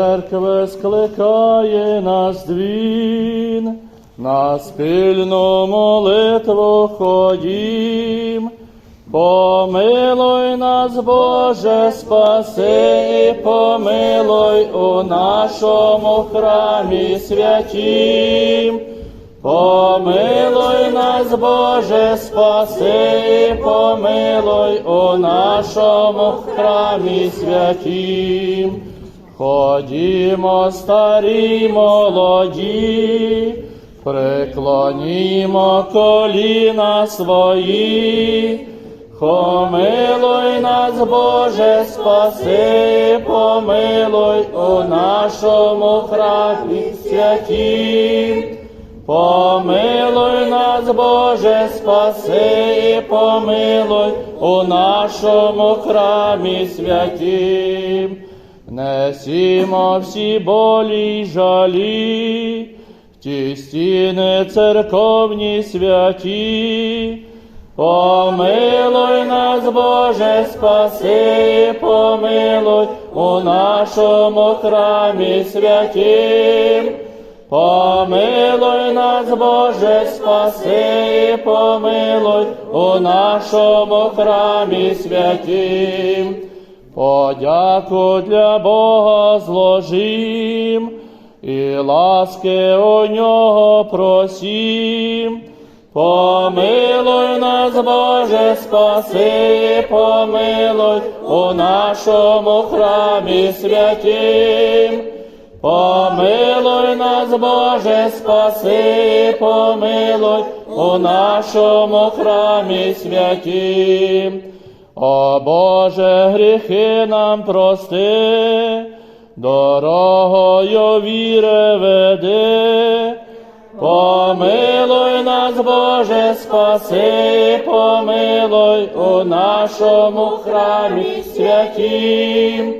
Церкви скликає нас двін, на спільну молитву ходім. Помилуй нас, Боже, спаси, і помилуй у нашому храмі святім. Помилуй нас, Боже, спаси, і помилуй у нашому храмі святім. Ходімо, старі молоді, преклонімо коліна свої, помилуй нас, Боже, спаси, помилуй у нашому храмі святім. Помилуй нас, Боже, спаси, помилуй у нашому храмі святім. Несімо всі болі й жалі, ті стіни церковні святі. Помилуй нас, Боже, спаси, помилуй у нашому храмі святім. Помилуй нас, Боже, спаси, помилуй у нашому храмі святім. Подяку для Бога зложим, і ласки у нього просім. Помилуй нас, Боже, спаси, помилуй у нашому храмі святім. Помилуй нас, Боже, спаси, помилуй у нашому храмі святім. О Боже, гріхи нам прости, дорогою віри веди. Помилуй нас, Боже, спаси, помилуй у нашому храмі святім.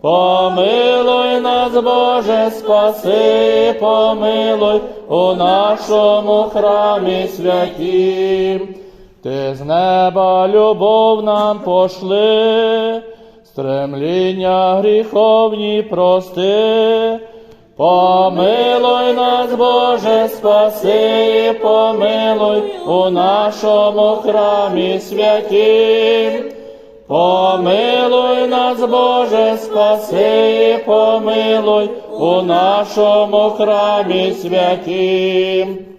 Помилуй нас, Боже, спаси, помилуй у нашому храмі святім. Ти з неба любов нам пошли, стремління гріховні прости. Помилуй нас, Боже, спаси, помилуй у нашому храмі святім. Помилуй нас, Боже, спаси, помилуй у нашому храмі святім.